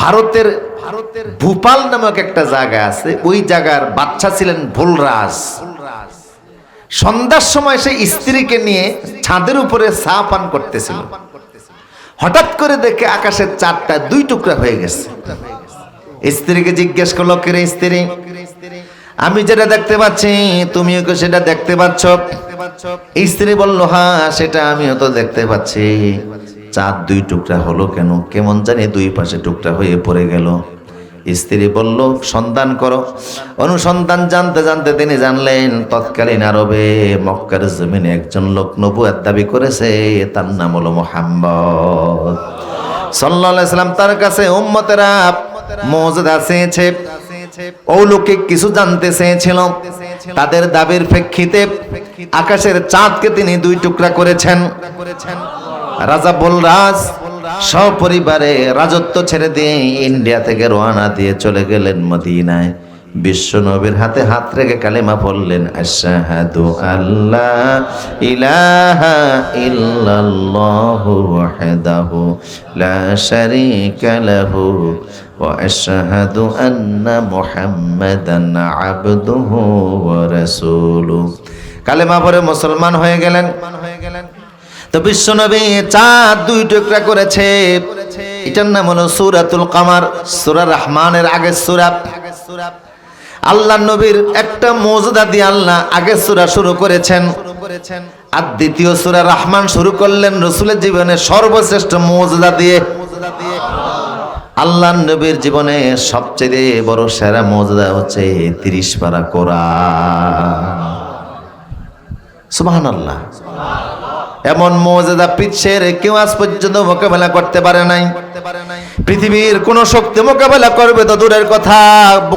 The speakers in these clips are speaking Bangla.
ভারতের ভারতের ভূপাল নামক একটা জায়গা আছে। ওই জায়গার বাচ্চা ছিলেন ভুলরাজ। সন্ধ্যার সময় সে স্ত্রীকে নিয়ে ছাদের উপরে চা পান করতেছিল। হঠাৎ করে দেখে আকাশের চারটা দুই টুকরা হয়ে গেছে। স্ত্রীকে জিজ্ঞেস করল, কে স্ত্রী? আমি যেটা দেখতে পাচ্ছি, তুমিও কি সেটা দেখতে পাচ্ছ? স্ত্রী বলল হ্যাঁ সেটা আমিও তো দেখতে পাচ্ছি। চাঁদ দুই টুকরা হলো কেন? কেমন জানি দুই পাশে টুকরা হয়ে পড়ে গেল। স্ত্রী বলল সন্ধান করো। অনুসন্ধান জানতে জানতে তিনি জানলেন, তৎকালীন আরবে মক্কার জমিনে একজন লোক নবুয়ার দাবি করেছে, তার নাম হলো মোহাম্মদ। সাল্লাহ সাল্লাম তার কাছে, উম্মতেরা, মজদা চেয়েছে অলৌকিক কিছু জানতে চেয়েছিল। তাদের দাবির প্রেক্ষিতে আকাশের চাঁদকে তিনি দুই টুকরা করেছেন। রাজা বলরাজ, সপরিবারে রাজত্ব ছেড়ে দিয়ে ইন্ডিয়া থেকে রওনা দিয়ে চলে গেলেন মদিনায়। বিশ্ব নবীর হাতে হাত রেখে কালেমা পড়লেন, আশহাদু আল্লাহ ইলাহা ইল্লাল্লাহু ওয়াহদাহু লা শারীকা লাহু ওয়া আশহাদু আন্না মুহাম্মাদান আবদুহু ওয়া রাসূলুহু। কালেমা পড়ে মুসলমান হয়ে গেলেন হয়ে গেলেন। তো বিশ্বনবী চাঁদ দুই টুকরা করেছে। এটার নাম হলো সুরাতুল কামার, সুরা রহমানের আগের সুরা। আল্লাহ নবীর একটা মজুদা দিয়ে আল্লাহ আগে সুরা শুরু করেছেন। আর দ্বিতীয় সুরা রহমান শুরু করলেন রসুলের জীবনে সর্বশ্রেষ্ঠ মজুদা দিয়ে। আল্লাহ নবীর জীবনে সবচেয়ে বড় সেরা মজুদা হচ্ছে তিরিশ পারা কোরআন। সুবহান আল্লাহ এমন মর্যাদা পিছের কেউ আজ পর্যন্ত মোকাবেলা করতে পারে নাই। পৃথিবীর কোন শক্তি মোকাবেলা করবে তো দূরের কথা।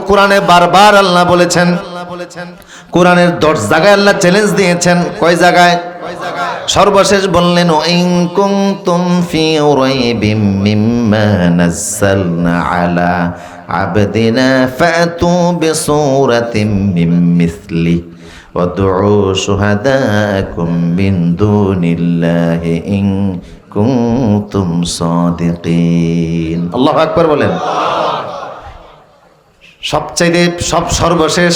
কোরআনে বারবার আল্লাহ বলেছেন, কোরআনের দশ জায়গায় আল্লাহ চ্যালেঞ্জ দিয়েছেন। কয় জায়গায়? সর্বশেষ বললেন ওয়াইন কুনতুম ফি রাইবিম মিম্মা নাযালনা আলা আবদিনা ফাতু বিসূরাতিন মিন মিসলিহি وادعوا شهداءكم من دون الله إن كنتم صادقين الله أكبر বলেন সবচাইতে সব সর্বশেষ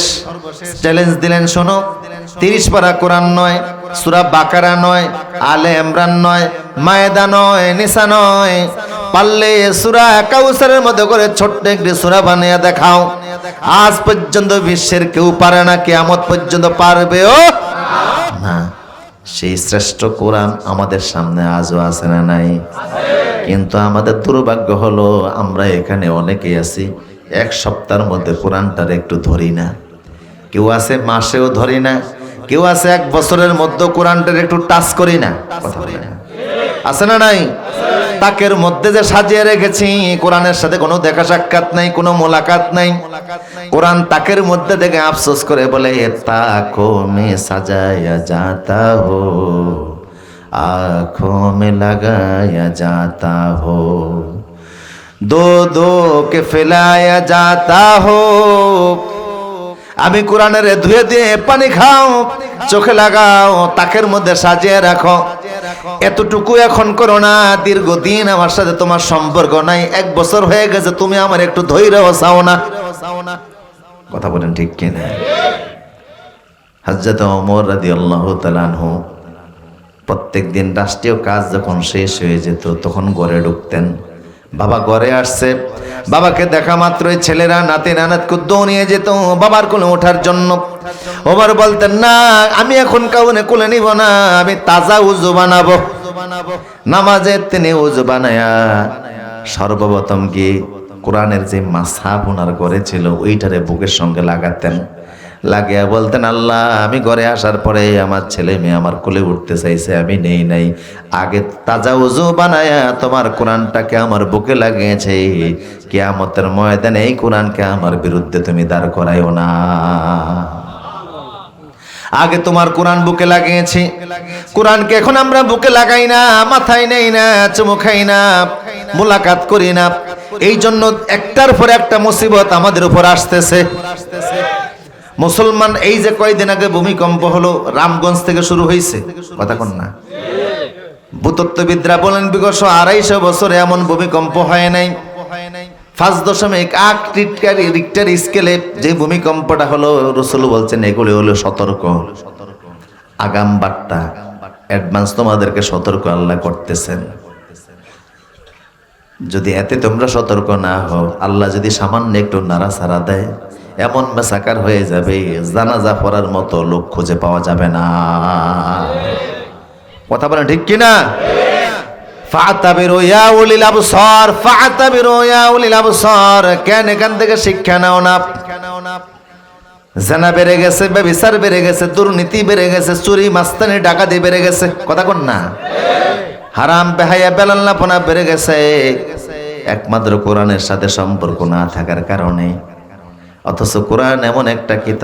চ্যালেঞ্জ দিলেন শোনো তিরিশ পারা কোরআন নয় সুরা বাকারা নয় আলে ইমরান নয় মায়েদা নয় নিসা নয় পারলে সুরা কাউসারের মধ্যে করে ছোট্ট একটি সুরা বানিয়ে দেখাও আজ পর্যন্ত বিশ্বের কেউ পারে না, কেয়ামত পর্যন্ত পারবে ও না। সেই শ্রেষ্ঠ কোরআন আমাদের সামনে আজও আছে না নাই? কিন্তু আমাদের দুর্ভাগ্য হলো, আমরা এখানে অনেকেই আছি, এক সপ্তাহের মধ্যে কোরআনটার একটু ধরি না। কেউ আছে মাসেও ধরি না, কেউ আছে এক বছরের মধ্যে কোরআনটার একটু টাচ করি না। কথা আছে না নাই? তাকের মধ্যে যে সাজিয়ে রেখেছি কোরআনের সাথে কোনো দেখা সাক্ষাৎ নাই কোনো মোলাকাত নাই কোরআন তাকের মধ্যে থেকে আফসোস করে বলে তাকো মে সাজায়া যাতা হো आंखों में लगाया जाता हो दो दो के फैलाया जाता हो আমি কোরআনের ধুয়ে দিয়ে পানি খাও, চোখে লাগাও, তাকের মধ্যে সাজিয়ে রাখো। এতটুকু এখন করো না, দীর্ঘদিন আমার সাথে তোমার সম্পর্ক নাই, এক বছর হয়ে গেছে, তুমি আমার একটু ধৈর্য চাও না। কথা বলেন ঠিক কিনা? হাজরত ওমর রাদিয়াল্লাহু তাআলা আনহু প্রত্যেক দিন রাষ্ট্রীয় কাজ যখন শেষ হয়ে যেত, তখন ঘরে ঢুকতেন। বাবা ঘরে আসছে। বাবাকে দেখা মাত্রই ছেলেরা নাতি নানাত নানাতকে দৌড়িয়ে যেত। বাবার কোলে ওঠার জন্য। ওবার বলতেন, না, আমি এখন কাউনে কোলে নিব না, আমি তাজা উজু বানাবো। নামাজে তিনি উজু বানায়া, সর্বপ্রথম গিয়ে কোরআনের যে মাসাব ওনার ঘরে ছিল, ওইটারে বুকের সঙ্গে লাগাতেন। লাগিয়া বলতেন, আল্লাহ, আমি ঘরে আসার পরে আমার ছেলে মেয়ে আমার কোলে উঠতে চাইছে, আমি নেই নাই। আগে তাজা উজু বানায়া তোমার কোরআনটাকে আমার বুকে লাগিয়েছে। কেয়ামতের ময়দানে এই কোরআনকে আমার বিরুদ্ধে তুমি দাঁড় করাইও না। আগে তোমার কোরআন বুকে লাগিয়েছি। কোরআনকে এখন আমরা বুকে লাগাই না, মাথায় নেই না, চুমু খাই না, মোলাকাত করি না। এই জন্য একটার পর একটা মুসিবত আমাদের উপর আসতেছে। মুসলমান এই যে কয়দিন আগে ভূমিকম্প হলো, রামগঞ্জ থেকে শুরু হয়েছে কথা কোন না। ভূতত্ত্ববিদরা বলেন, বিগত আড়াইশো বছরে এমন ভূমিকম্প হয় নাই। পাঁচ দশমিক আট রিক্টার রিক্টার স্কেলে যে ভূমিকম্পটা হলো, রসুল বলছেন, এগুলি হলো সতর্ক। আগাম বার্তা। অ্যাডভান্স তোমাদেরকে সতর্ক আল্লাহ করতেছেন। যদি এতে তোমরা সতর্ক না হও, আল্লাহ যদি সামান্য একটু নাড়াচাড়া দেয় এমন মেসাকার হয়ে যাবে, জানাজা পড়ার মতো লোক খুঁজে পাওয়া যাবে না। কথা বলেন ঠিক কিনা? কেন এখান থেকে শিক্ষা নাও না? জানা বেড়ে গেছে বেড়ে গেছে বেড়ে গেছে, চুরি, মাস্তানি বেড়ে গেছে। কথা না? হারাম বেড়ে গেছে। একমাত্র কোরআনের সাথে সম্পর্ক না থাকার কারণে অথচ কোরআন এমন একটা কিতাব